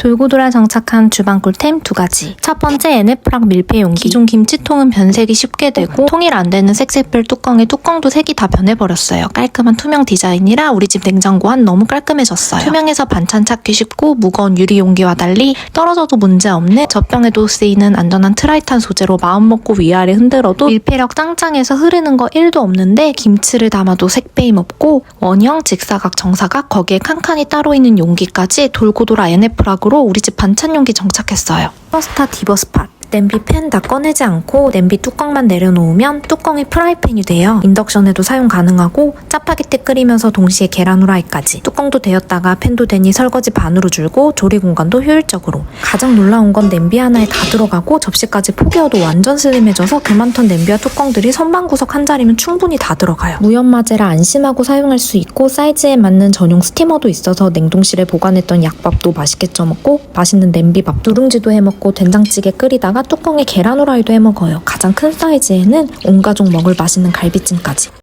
돌고 돌아 정착한 주방 꿀템 두 가지. 첫 번째 NF락 밀폐 용기. 기존 김치통은 변색이 쉽게 되고 통일 안 되는 색색별 뚜껑에 뚜껑도 색이 다 변해버렸어요. 깔끔한 투명 디자인이라 우리 집 냉장고 한 너무 깔끔해졌어요. 투명해서 반찬 찾기 쉽고 무거운 유리 용기와 달리 떨어져도 문제 없는 젖병에도 쓰이는 안전한 트라이탄 소재로 마음먹고 위아래 흔들어도 밀폐력 짱짱해서 흐르는 거 1도 없는데 김치를 담아도 색배임 없고 원형, 직사각, 정사각 거기에 칸칸이 따로 있는 용기까지 돌고 돌아 NF락으로 우리 집 반찬 용기 정착했어요. 퍼스타 디버 스팟 냄비 팬 다 꺼내지 않고 냄비 뚜껑만 내려놓으면 뚜껑이 프라이팬이 돼요. 인덕션에도 사용 가능하고 짜파게티 끓이면서 동시에 계란 후라이까지 뚜껑도 되었다가 팬도 되니 설거지 반으로 줄고 조리 공간도 효율적으로 가장 놀라운 건 냄비 하나에 다 들어가고 접시까지 포개어도 완전 슬림해져서 그만턴 냄비와 뚜껑들이 선반 구석 한 자리면 충분히 다 들어가요. 무연마제라 안심하고 사용할 수 있고 사이즈에 맞는 전용 스티머도 있어서 냉동실에 보관했던 약밥도 맛있게 쪄먹고 맛있는 냄비밥 누룽지도 해먹고 된장찌개 끓이다가 뚜껑에 계란 후라이도 해먹어요. 가장 큰 사이즈에는 온 가족 먹을 맛있는 갈비찜까지.